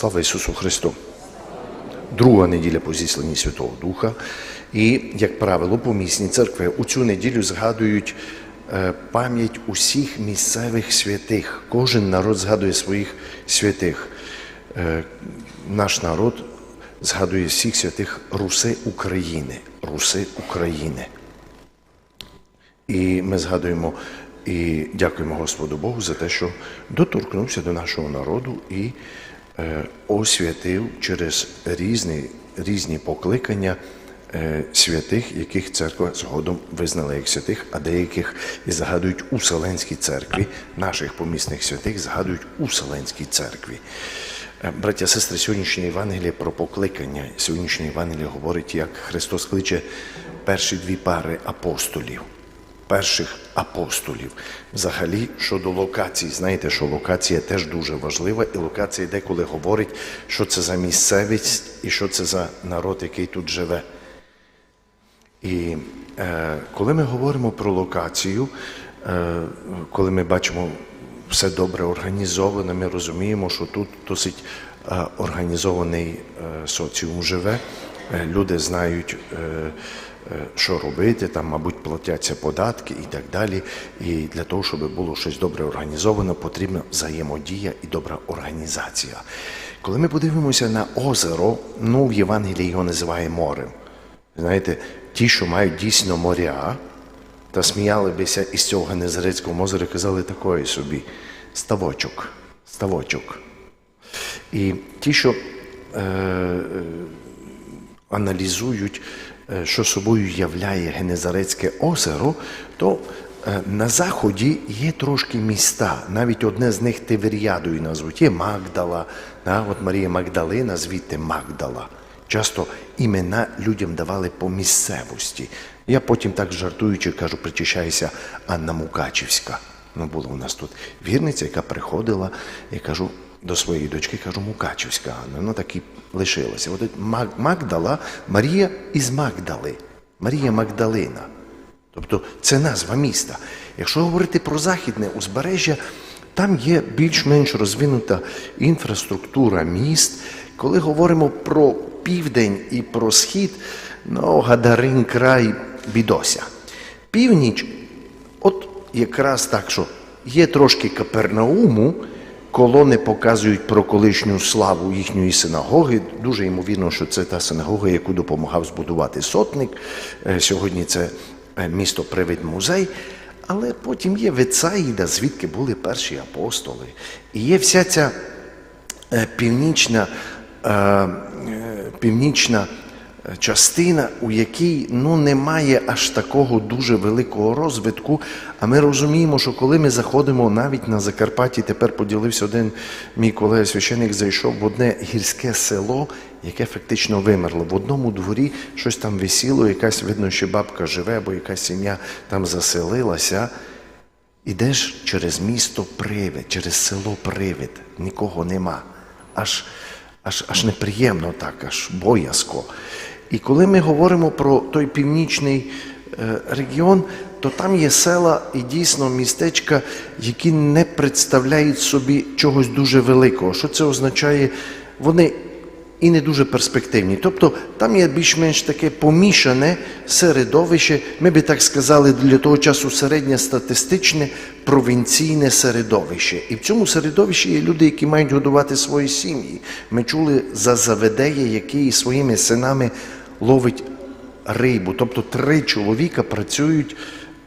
Слава Ісусу Христу! Друга неділя по зісланні Святого Духа. І, як правило, помісні церкви у цю неділю згадують е, пам'ять усіх місцевих святих. Кожен народ згадує своїх святих. Е, Наш народ згадує всіх святих Руси України. Руси України. І ми згадуємо і дякуємо Господу Богу за те, що доторкнувся до нашого народу і освятив через різні, різні покликання е, святих, яких церква згодом визнала як святих, а деяких і згадують у Вселенській церкві, наших помісних святих згадують у Вселенській церкві. Е, Браття, сестри, сьогоднішнє Євангеліє про покликання. Сьогоднішнє Євангеліє говорить, як Христос кличе перші дві пари апостолів перших апостолів. Взагалі, щодо локацій, знаєте, що локація теж дуже важлива, і локація деколи говорить, що це за місцевість і що це за народ, який тут живе. І е, коли ми говоримо про локацію, е, коли ми бачимо все добре організоване, ми розуміємо, що тут досить е, організований е, соціум живе. Е, люди знають, е, що робити, там, мабуть, платяться податки і так далі. І для того, щоб було щось добре організовано, потрібна взаємодія і добра організація. Коли ми подивимося на озеро, ну в Євангелії його називає морем. Знаєте, ті, що мають дійсно моря, та сміяли бися із цього Генезарецького озера, казали такої собі ставочок, ставочок. І ті, що е, е, аналізують, е, що собою являє Генезарецьке озеро, то е, на заході є трошки міста. Навіть одне з них Тиверіадою назвуть. Є Магдала, да? от Марія Магдалина, звідти Магдала. Часто імена людям давали по місцевості. Я потім так жартуючи кажу, причащаюся Анна Мукачівська. Ну, була у нас тут вірниця, яка приходила, я кажу до своєї дочки, кажу, Мукачівська Анна. Ну так і лишилася. От Магдала, Марія із Магдали, Марія Магдалина. Тобто це назва міста. Якщо говорити про західне узбережжя, там є більш-менш розвинута інфраструктура міст. Коли говоримо про південь і про схід, ну, Гадарин край бідося. Північ, от якраз так, що є трошки Капернауму, колони показують про колишню славу їхньої синагоги. Дуже ймовірно, що це та синагога, яку допомагав збудувати сотник. Е, Сьогодні це е, місто Привид музей. Але потім є Вецаїда, звідки були перші апостоли. І є вся ця е, північна, північна частина, у якій ну, немає аж такого дуже великого розвитку. А ми розуміємо, що коли ми заходимо навіть на Закарпатті, тепер поділився один мій колега священик, зайшов в одне гірське село, яке фактично вимерло. В одному дворі щось там висіло, якась видно, що бабка живе, бо якась сім'я там заселилася. Ідеш через місто Привид, через село Привид, нікого нема. Аж, аж, аж неприємно так, аж боязко. І коли ми говоримо про той північний е, регіон, то там є села і дійсно містечка, які не представляють собі чогось дуже великого. Що це означає? Вони і не дуже перспективні. Тобто там є більш-менш таке помішане середовище, ми би так сказали, для того часу середньостатистичне провінційне середовище. І в цьому середовищі є люди, які мають годувати свої сім'ї. Ми чули за Заведея, який своїми синами ловить рибу. Тобто три чоловіка працюють.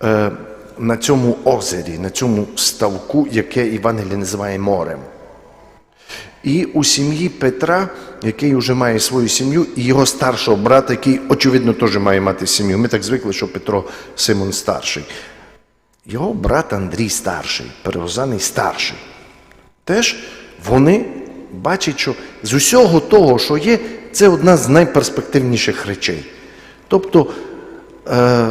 Е, на цьому озері, на цьому ставку, яке Євангеліє називає морем. І у сім'ї Петра, який вже має свою сім'ю, і його старшого брата, який, очевидно, теж має мати сім'ю. Ми так звикли, що Петро Симон старший. Його брат Андрій старший, перевозаний старший. Теж вони бачать, що з усього того, що є, це одна з найперспективніших речей. Тобто е,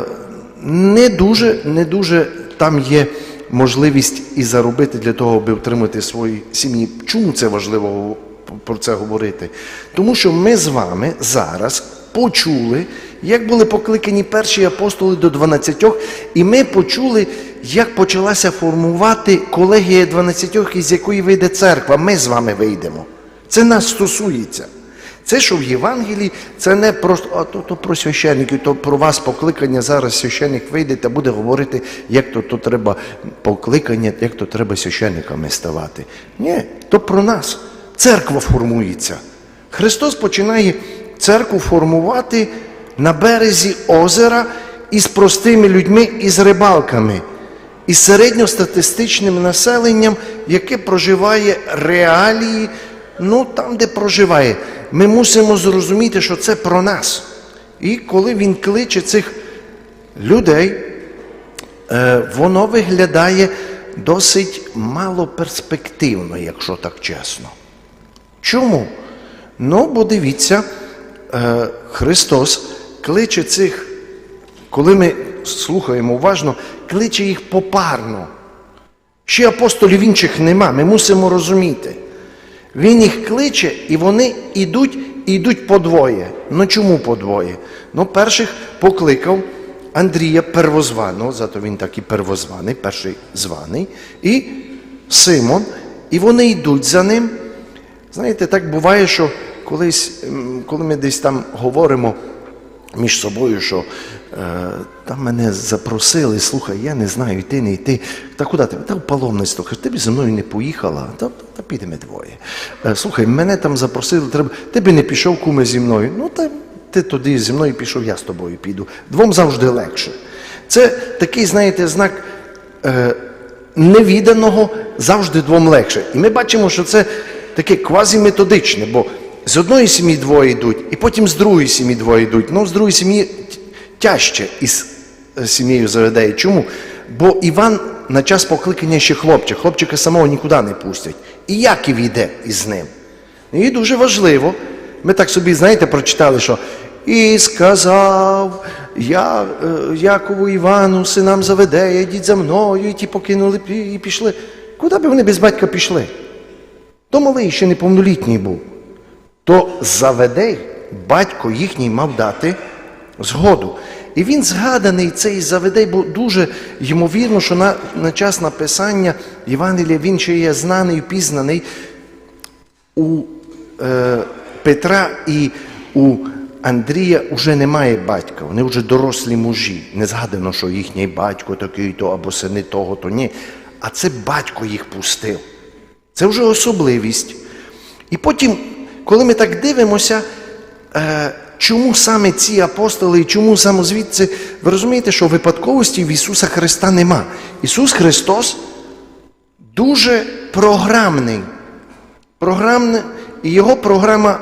не дуже, не дуже там є можливість і заробити для того, аби втримати свої сім'ї. Чому це важливо про це говорити? Тому що ми з вами зараз почули, як були покликані перші апостоли до 12, і ми почули, як почалася формувати колегія 12, із якої вийде церква. Ми з вами вийдемо. Це нас стосується. Це, що в Євангелії, це не просто а, то, то про священників, то про вас покликання. Зараз священник вийде та буде говорити, як то, то треба покликання, як то треба священниками ставати. Ні, то про нас. Церква формується. Христос починає церкву формувати на березі озера із простими людьми, із рибалками, із середньостатистичним населенням, яке проживає реалії, ну там, де проживає. Ми мусимо зрозуміти, що це про нас. І коли він кличе цих людей, е, воно виглядає досить малоперспективно, якщо так чесно. Чому? Ну, бо дивіться, е, Христос кличе цих, коли ми слухаємо уважно, кличе їх попарно. Ще апостолів інших нема, ми мусимо розуміти. Він їх кличе, і вони йдуть, і йдуть подвоє. Ну чому подвоє? Ну, перших покликав Андрія первозваного, зато він так і первозваний, перший званий, і Симон, і вони йдуть за ним. Знаєте, так буває, що колись, коли ми десь там говоримо між собою, що е, там мене запросили, слухай, я не знаю, йти, не йти. Та куди ти? Та в паломництво. Ти б зі мною не поїхала, та, та підемо двоє. Е, слухай, мене там запросили, треба, ти би не пішов куме зі мною. Ну, та ти туди зі мною пішов, я з тобою піду. Двом завжди легше. Це такий, знаєте, знак. Е, невіданого завжди двом легше. І ми бачимо, що це таке квазіметодичне, бо з одної сім'ї двоє йдуть, і потім з другої сім'ї двоє йдуть. Ну, з другої сім'ї тяжче із е, сім'єю заведає. Чому? Бо Іван на час покликання ще хлопчик, хлопчика самого нікуди не пустять. І Яків йде із ним. І дуже важливо, ми так собі, знаєте, прочитали, що і сказав я, е, Якову Івану, синам Заведея, йдіть за мною, і ті покинули і пішли. Куди б вони без батька пішли? То малий ще неповнолітній був. То Заведей, батько їхній мав дати згоду. І він згаданий, цей Заведей, бо дуже ймовірно, що на, на час написання Євангелія він ще є знаний, впізнаний у е, Петра і у Андрія вже немає батька, вони вже дорослі мужі. Не згадано, що їхній батько такий-то або сини того-то. Ні. А це батько їх пустив. Це вже особливість. І потім, коли ми так дивимося, е, чому саме ці апостоли і чому саме звідси, ви розумієте, що випадковості в Ісуса Христа нема. Ісус Христос дуже програмний. Програмне, і його програма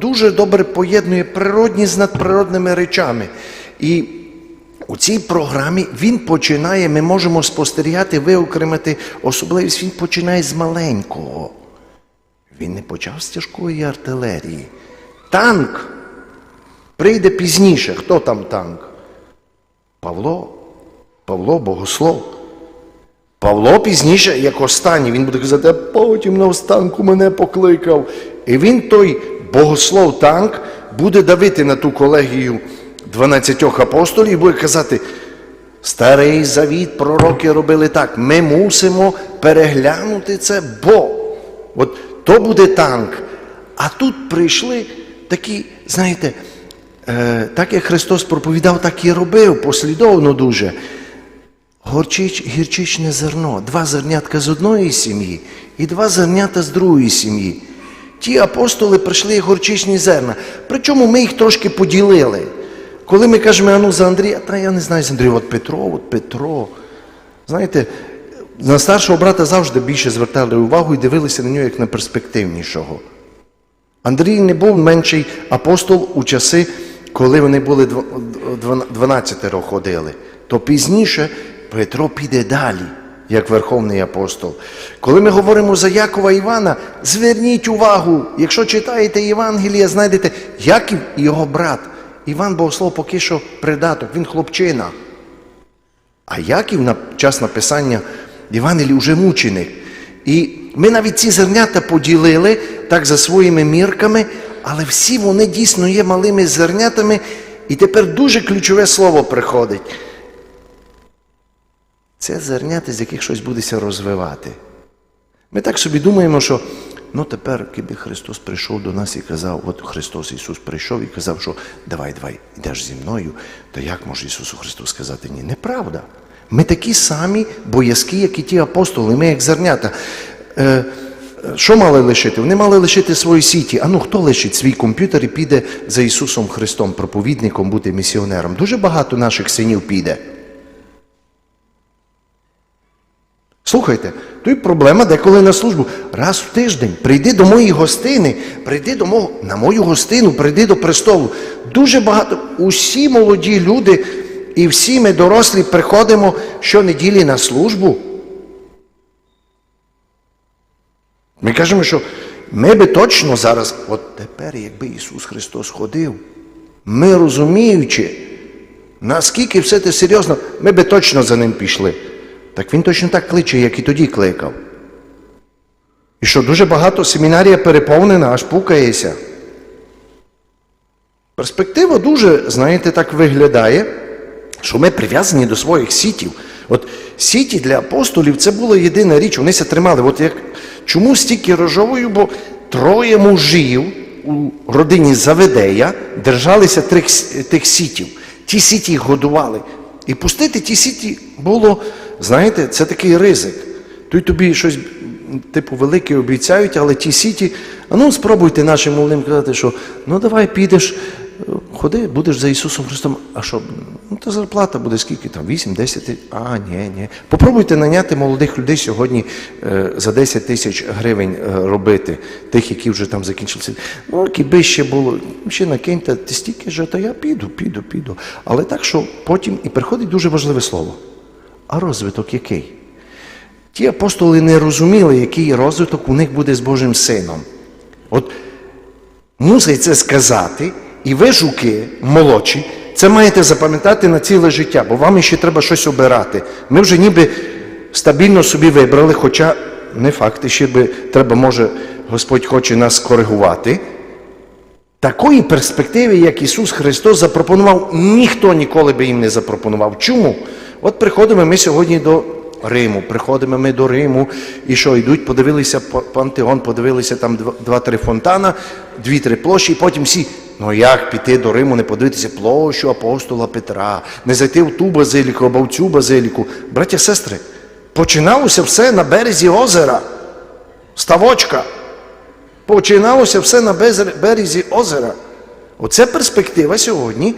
дуже добре поєднує природні з надприродними речами. І у цій програмі він починає, ми можемо спостерігати, виокремити особливість, він починає з маленького. Він не почав з тяжкої артилерії. Танк прийде пізніше. Хто там танк? Павло. Павло Богослов. Павло пізніше, як останній, він буде казати, потім на останку мене покликав. І він, той богослов танк, буде давити на ту колегію 12 апостолів і буде казати, старий завіт, пророки робили так. Ми мусимо переглянути це, бо от то буде танк. А тут прийшли такі, знаєте, е, так як Христос проповідав, так і робив, послідовно дуже. Горчич, гірчичне зерно, два зернятка з одної сім'ї і два зернята з другої сім'ї. Ті апостоли прийшли горчичні зерна. Причому ми їх трошки поділили. Коли ми кажемо, а ну за Андрія, та я не знаю за Андрія, от Петро, от Петро. Знаєте, на старшого брата завжди більше звертали увагу і дивилися на нього як на перспективнішого. Андрій не був менший апостол у часи, коли вони були дв- дв- 12 ходили. То пізніше Петро піде далі, як верховний апостол. Коли ми говоримо за Якова Івана, зверніть увагу, якщо читаєте Євангелія, знайдете Яків і його брат. Іван Богослов поки що придаток, він хлопчина. А Яків на час написання Євангелії вже мученик. І ми навіть ці зернята поділили так за своїми мірками, але всі вони дійсно є малими зернятами. І тепер дуже ключове слово приходить. Це зернята, з яких щось будеться розвивати. Ми так собі думаємо, що ну тепер, коли Христос прийшов до нас і казав, от Христос Ісус прийшов і казав, що давай, давай, йдеш зі мною, то як може Ісусу Христу сказати ні? Неправда. Ми такі самі боязкі, як і ті апостоли, ми як зернята. Е, що мали лишити? Вони мали лишити свої сіті. А ну хто лишить свій комп'ютер і піде за Ісусом Христом, проповідником, бути місіонером? Дуже багато наших синів піде. Слухайте, то й проблема деколи на службу. Раз в тиждень прийди до моєї гостини, прийди до мого, на мою гостину, прийди до престолу. Дуже багато, усі молоді люди і всі ми дорослі приходимо щонеділі на службу. Ми кажемо, що ми би точно зараз, от тепер, якби Ісус Христос ходив, ми розуміючи, наскільки все це серйозно, ми би точно за ним пішли. Так він точно так кличе, як і тоді кликав. І що дуже багато семінарія переповнена, аж пукається. Перспектива дуже, знаєте, так виглядає, що ми прив'язані до своїх сітів. От сіті для апостолів це була єдина річ, вони ся тримали. От як, чому стільки рожовою? Бо троє мужів у родині Заведея держалися тих, тих сітів. Ті сіті їх годували. І пустити ті сіті було, знаєте, це такий ризик. Тут тобі щось, типу, велике обіцяють, але ті сіті, а ну спробуйте нашим молодим казати, що ну давай підеш, ходи, будеш за Ісусом Христом. А що? Ну, та зарплата буде скільки там? 8-10 А, ні, ні. Попробуйте наняти молодих людей сьогодні е, за 10 тисяч гривень е, робити, тих, які вже там закінчилися. Ну, якби ще було, ще накиньте, ти стільки же, то я піду, піду, піду. Але так, що потім і приходить дуже важливе слово. А розвиток який? Ті апостоли не розуміли, який розвиток у них буде з Божим Сином. От мусить це сказати, і ви, жуки, молодші, це маєте запам'ятати на ціле життя, бо вам ще треба щось обирати. Ми вже ніби стабільно собі вибрали, хоча не факт, ще би треба, може, Господь хоче нас коригувати. Такої перспективи, як Ісус Христос запропонував, ніхто ніколи би їм не запропонував. Чому? От приходимо ми сьогодні до Риму, приходимо ми до Риму, і що, йдуть, подивилися пантеон, подивилися там два- два-три фонтана, дві-три площі, і потім всі. Ну як піти до Риму, не подивитися площу апостола Петра, не зайти в ту базиліку або в цю базиліку. Браття, сестри, починалося все на березі озера, ставочка. Починалося все на березі озера. Оце перспектива сьогодні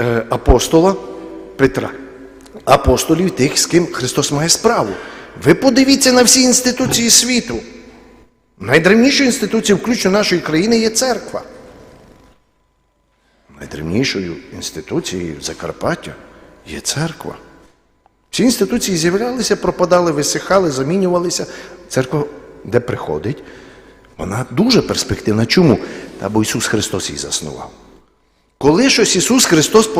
е, апостола Петра. Апостолів тих, з ким Христос має справу. Ви подивіться на всі інституції світу. Найдревнішою інституцією, включно нашої країни, є церква. Найдревнішою інституцією Закарпаття є церква. Всі інституції з'являлися, пропадали, висихали, замінювалися. Церква, де приходить, вона дуже перспективна. Чому? Та бо Ісус Христос її заснував. Коли щось Ісус Христос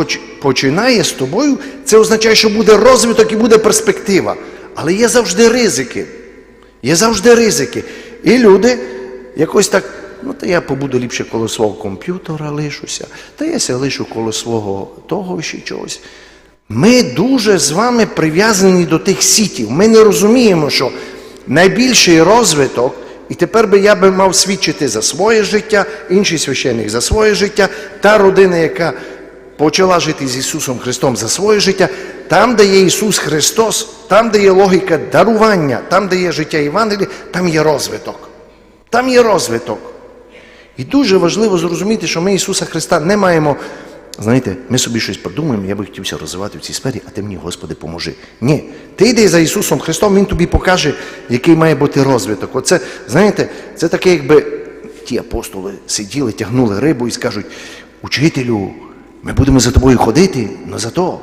починає з тобою, це означає, що буде розвиток і буде перспектива. Але є завжди ризики. Є завжди ризики. І люди якось так, ну та я побуду ліпше коло свого комп'ютера лишуся, та я ся лишу коло свого того ще чогось. Ми дуже з вами прив'язані до тих сітів. Ми не розуміємо, що найбільший розвиток, і тепер би я би мав свідчити за своє життя, інший священник за своє життя, та родина, яка почала жити з Ісусом Христом за своє життя, там, де є Ісус Христос, там, де є логіка дарування, там, де є життя Євангелія, там є розвиток. Там є розвиток. І дуже важливо зрозуміти, що ми Ісуса Христа не маємо. Знаєте, ми собі щось придумаємо, я би хотівся розвивати в цій сфері, а ти мені, Господи, поможи. Ні, ти йди за Ісусом Христом, Він тобі покаже, який має бути розвиток. Оце, знаєте, це таке, якби ті апостоли сиділи, тягнули рибу і скажуть: Учителю, ми будемо за тобою ходити, але зато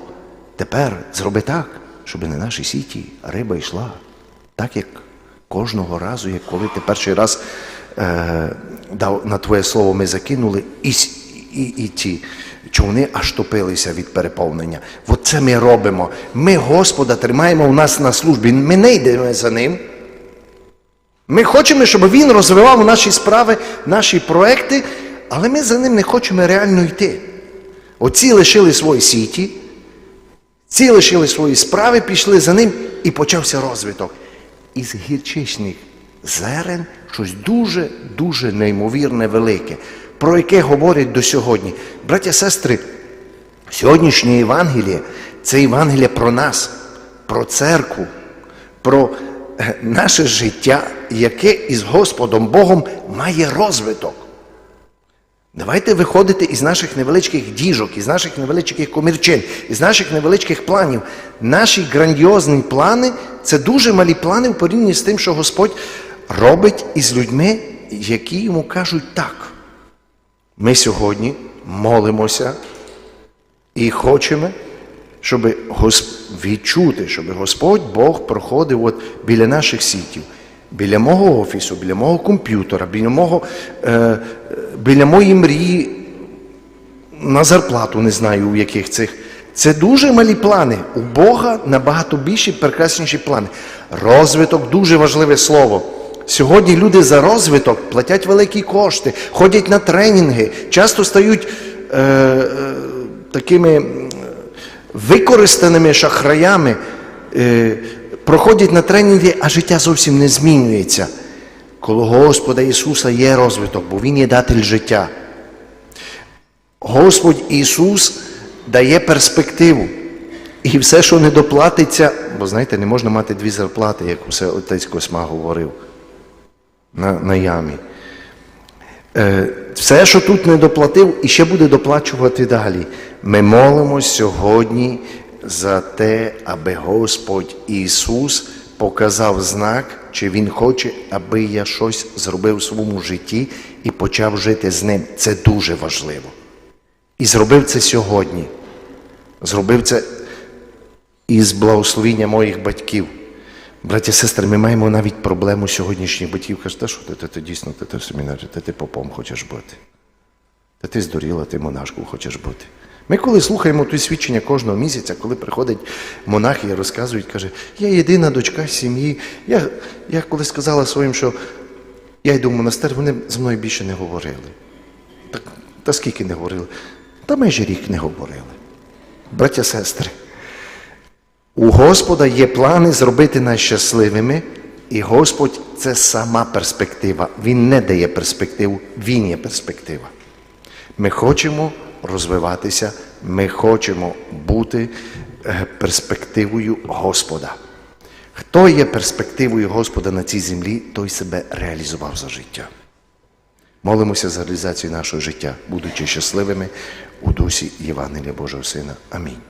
тепер зроби так, щоб на нашій сіті риба йшла. Так як кожного разу, як коли ти перший раз дав на твоє слово ми закинули, і, і, і ті човни аж топилися від переповнення. От це ми робимо. Ми Господа тримаємо у нас на службі. Ми не йдемо за ним. Ми хочемо, щоб він розвивав наші справи, наші проекти, але ми за ним не хочемо реально йти. Оці лишили свої сіті, ці лишили свої справи, пішли за ним і почався розвиток. Із гірчичних зерен щось дуже-дуже неймовірне велике, про яке говорять до сьогодні. Браття, сестри, сьогоднішнє Євангеліє це Євангеліє про нас, про церкву, про е, наше життя, яке із Господом Богом має розвиток. Давайте виходити із наших невеличких діжок, із наших невеличких комірчин, із наших невеличких планів. Наші грандіозні плани це дуже малі плани в порівнянні з тим, що Господь робить із людьми, які йому кажуть так. Ми сьогодні молимося і хочемо, щоб відчути, щоб Господь Бог проходив от біля наших сітів, біля мого офісу, біля мого комп'ютера, біля, мого, е, біля моєї мрії на зарплату, не знаю, у яких цих. Це дуже малі плани. У Бога набагато більші, прекрасніші плани. Розвиток дуже важливе слово. Сьогодні люди за розвиток платять великі кошти, ходять на тренінги, часто стають е, е, такими використаними шахраями, е, проходять на тренінги, а життя зовсім не змінюється. Коло Господа Ісуса є розвиток, бо Він є датель життя. Господь Ісус дає перспективу. І все, що не доплатиться, бо знаєте, не можна мати дві зарплати, як усе отець Косма говорив на, на ямі. Е, все, що тут не доплатив, і ще буде доплачувати далі. Ми молимось сьогодні за те, аби Господь Ісус показав знак, чи Він хоче, аби я щось зробив в своєму житті і почав жити з ним. Це дуже важливо. І зробив це сьогодні. Зробив це із благословіння моїх батьків. Браті сестри, ми маємо навіть проблему сьогоднішніх батьків. Кажуть, та що ти, ти, ти дійсно, ти, ти в семінарі, ти, ти попом хочеш бути. Та ти здуріла, ти монашку хочеш бути. Ми коли слухаємо ті свідчення кожного місяця, коли приходить монах і розказують, каже, я єдина дочка сім'ї. Я, я коли сказала своїм, що я йду в монастир, вони зі мною більше не говорили. Так, та скільки не говорили? Та майже рік не говорили. Браття, сестри, у Господа є плани зробити нас щасливими, і Господь це сама перспектива. Він не дає перспективу, Він є перспектива. Ми хочемо розвиватися, ми хочемо бути е, перспективою Господа. Хто є перспективою Господа на цій землі, той себе реалізував за життя. Молимося за реалізацію нашого життя, будучи щасливими у дусі Євангелія Божого Сина. Амінь.